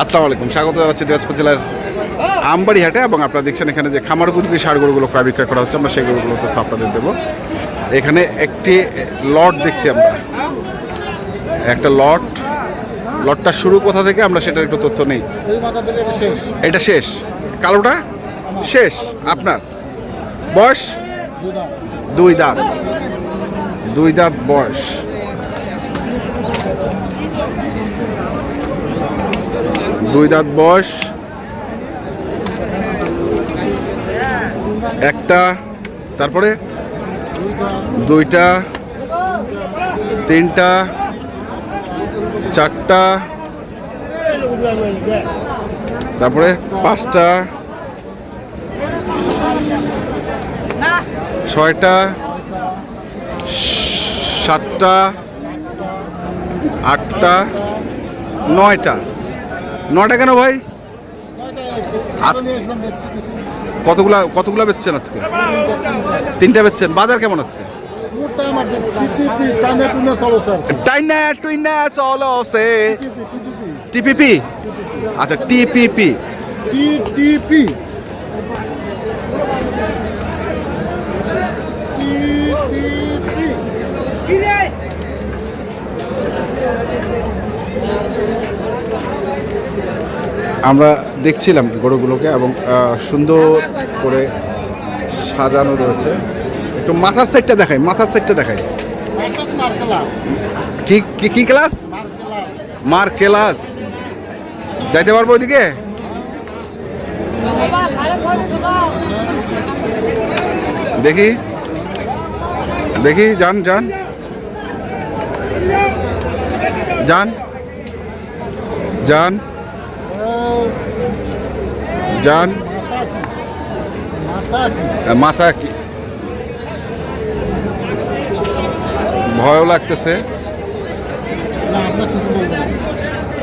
আসসালামু আলাইকুম। স্বাগত জানাচ্ছি দিনাজপুর জেলার আমবাড়ি হাটে এবং আপনারা দেখছেন এখানে যে খামারগুলিতে সার গরুগুলো ক্রয় বিক্রয় করা হচ্ছে, আমরা সেই গরুগুলো তথ্য আপনাদের দেবো। এখানে একটি লট দেখছি আমরা। একটা লট। লটটা শুরু কোথা থেকে? আমরা সেটার একটু তথ্য নেই। এটা শেষ। কালোটা? শেষ। আপনার? বয়স? দুই দাঁত। দুই দাঁত বয়স। দুই দাঁত বয়স। একটা, তারপরে দুইটা, তিনটা, চারটা, তারপরে পাঁচটা ছয়টা, সাতটা, আটটা, নয়টা। নয়টা কেন ভাই? আজ- নিয়ে এসলাম দেখছি কিছু কতগুলা কতগুলা বেচছেন আজকে? তিনটা বেচছেন। বাজার কেমন আজকে? টিপিপি? আচ্ছা টিপিপি। টি আমরা দেখছিলাম গরুগুলোকে এবং সুন্দর করে সাজানো রয়েছে। একটু মাথার সাইডটা দেখাই, মাথার সাইডটা দেখাই। কি কি কি ক্লাস মার ক্লাস যাইতে পারব ওইদিকে? দেখি। দেখি, যান যান। যান যান যান মাথা কি? ভয়ও লাগতেছে।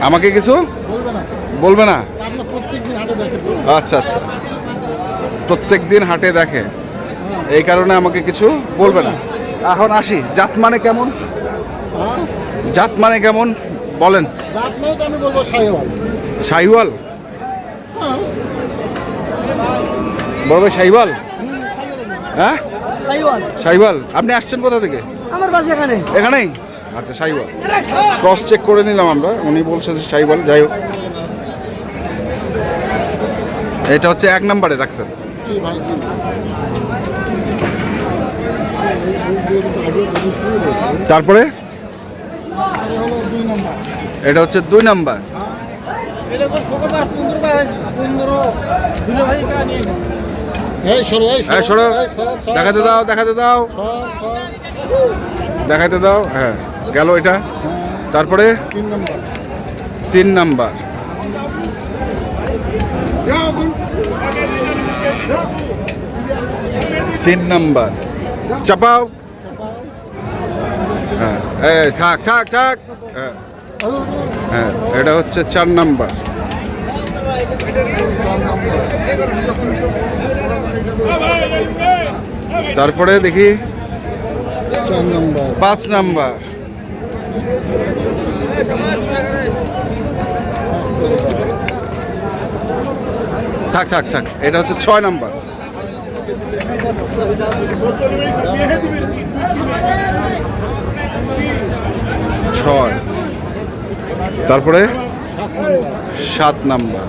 আমাকে কিছু? বলবে না। আচ্ছা আচ্ছা। প্রত্যেক দিন হাটে দেখে। এই কারণে আমাকে কিছু বলবে না। এখন আসি। জাত মানে কেমন? জাত মানে কেমন? বলেন। রাত নয় তো আমি বলব সাহেবাল শাহিওয়াল? বড় ভাই শাহিওয়াল? হ্যাঁ? সাহেবাল শাহিওয়াল। আপনি আসছেন কোথা থেকে? আমার বাসা এখানে। এখানেই? আচ্ছা শাহিওয়াল। ক্রস চেক করে নিলাম আমরা। উনি বলছে যে শাহিওয়াল যাই হোক। এটা হচ্ছে এক নম্বরে রাখছেন। তারপরে? এটা হচ্ছে দুই নাম্বার। দেখাতে দাও দেখাতে দাও। দেখাতে দাও হ্যাঁ। গেল এটা। তারপরে? তিন নাম্বার। তিন নাম্বার। চাপাও। হ্যাঁ। থাক থাক থাক। হ্যাঁ হ্যাঁ এটা হচ্ছে চার নাম্বার। তারপরে দেখি। পাঁচ নাম্বার। থাক থাক থাক, এটা হচ্ছে ছয় নাম্বার। ছয়। তারপরে? সাত নাম্বার।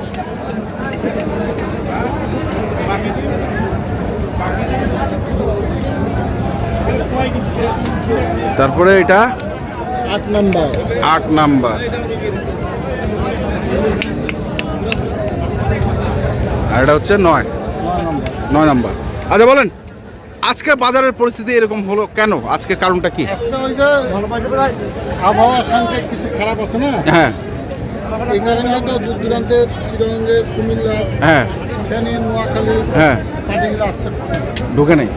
তারপরে এটা? আট নম্বর। আট নাম্বার। আর এটা হচ্ছে নয়। নয় নম্বর। আচ্ছা বলেন। আজকের বাজারের পরিস্থিতি এরকম হলো কেন? আজকে কারণটা কি? আজকে আবহাওয়ার সঙ্গে কিছু খারাপ আছে না? হ্যাঁ। এই কারণে হয়তো দূর দূরান্তের চিরঙ্গে কুমিল্লা হ্যাঁ। নোয়াখালী হ্যাঁ। পাটিগুলো আজকে ঢুকে নেই?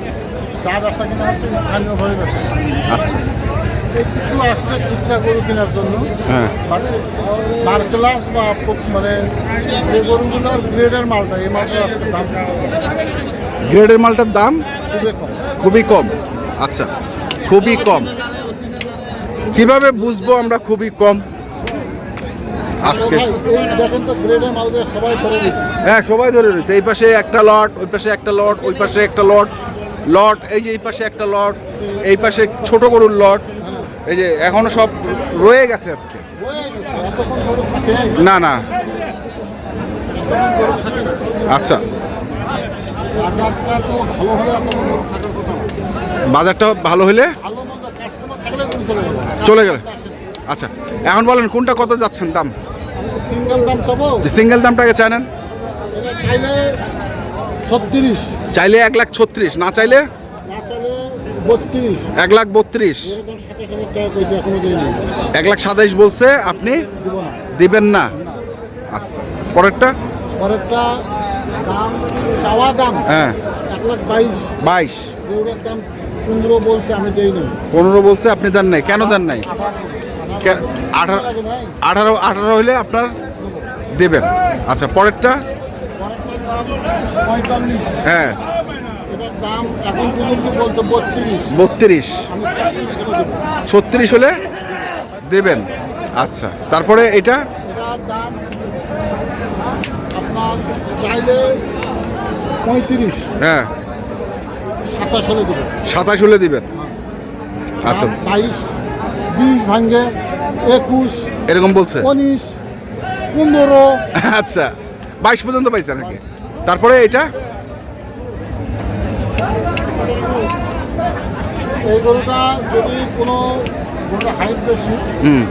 চা ব্যবসা কিনা হচ্ছে স্থানীয়ভাবে ব্যবসা আচ্ছা। কিছু আসছে খুচরা গরু কেনার জন্য। হ্যাঁ। মার ক্লাস বা মানে যে গরুগুলোর গ্রেডের মালটা এই মালটা আজকে দাম। গ্রেডের মালটার দাম? খুবই কম। আচ্ছা খুবই কম। কীভাবে বুঝব আমরা খুবই কম? আজকে। হ্যাঁ সবাই ধরে রয়েছে এই পাশে একটা লট ওই পাশে একটা লট ওই পাশে একটা লট। লট এই যে এই পাশে একটা লট এই পাশে ছোট গরুর লট। এই যে এখনও সব রয়ে গেছে আজকে। না না। আচ্ছা। বাজারটা ভালো হলে চলে গেলে। আচ্ছা এখন বলেন কোনটা কত যাচ্ছেন দাম? সিঙ্গেল দামটাকে এটা চাইলে চাইলে এক লাখ ছত্রিশ না চাইলে এক লাখ বত্রিশ। এক লাখ সাতাইশ বলছে আপনি দিবেন না। আচ্ছা পরেরটা? পরেরটা চাওয়া দাম হ্যাঁ। এক লাখ বাইশ। বাইশ। দাম পনেরো বলছে আমি পনেরো বলছে আপনি দেন নাই। কেন দেন নাই? আঠারো আঠারো আঠারো হলে আপনার দেবেন। আচ্ছা পরেরটা? হ্যাঁ। বত্রিশ। ছত্রিশ হলে দেবেন। আচ্ছা তারপরে এটা? চাইলে পঁয়ত্রিশ। হ্যাঁ। সাতাশ হলে দেবো। সাতাশ হলে দিবেন আচ্ছা। বাইশ বিশ ভাঙ্গে একুশ এরকম বলছে? উনিশ পনেরো। আচ্ছা। বাইশ পর্যন্ত পাইছে নাকি তারপরে এটা? এই গরুটা যদি কোনো গরুটা হাইট বেশি হুম।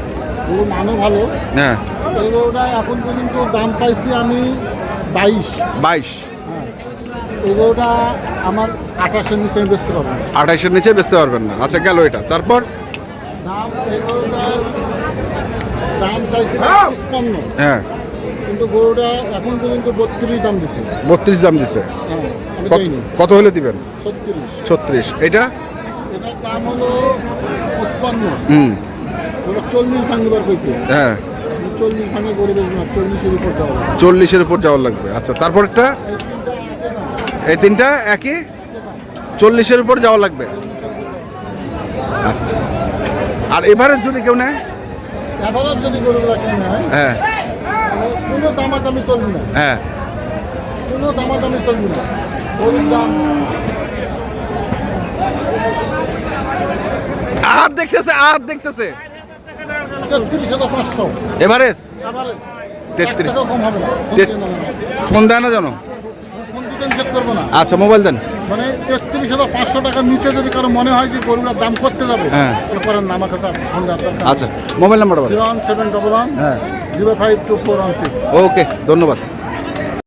গরু মানও ভালো হ্যাঁ। এই গরুটা এখন পর্যন্ত দাম পাইছি আমি বাইশ। বাইশ। হ্যাঁ। এই গরুটা আমার আঠাশের নিচে আমি বেচতে পারব না। আঠাইশের নিচে বেচতে পারবেন না। আচ্ছা গেল এটা। তারপর? দাম এই গরুটার দাম চাইছি পঞ্চান্ন হ্যাঁ। কিন্তু গরুটা এখন পর্যন্ত বত্রিশ দাম দিছে। বত্রিশ দাম দিছে। হ্যাঁ আমি কত দেইনি। কত হলে দিবেন? ছত্রিশ। ছত্রিশ। এটা? এটার দাম হলো পঁচপান্ন। হুম। ওটা চল্লিশ ভাঙিবার কইছে। হ্যাঁ। চল্লিশের উপর যাওয়া লাগবে। আচ্ছা তারপরটা এই তিনটা একই? চল্লিশের উপর যাওয়া লাগবে? আচ্ছা। আর এবারে যদি কেউ নেয়? যদি হয় হ্যাঁ। তাহলে কোনো দামাদামি চলবি না। হ্যাঁ। কোনো দামাদামি চলবি না। গরুর আর দেখতেছে আর দেখতেছে। এভারেজ? তেত্রিশ। ফোন দেয় না। জানো? ফোন করব না। আচ্ছা মোবাইল দেন। মানে তেত্রিশ হাজার পাঁচশো টাকার নিচে যদি কারও মনে হয় যে গরুটার দাম করতে যাবে হ্যাঁ। করেন না আমার কাছে ফোন আচ্ছা mobile number zero one seven double one হ্যাঁ। Zero five two four one six. Okay ধন্যবাদ।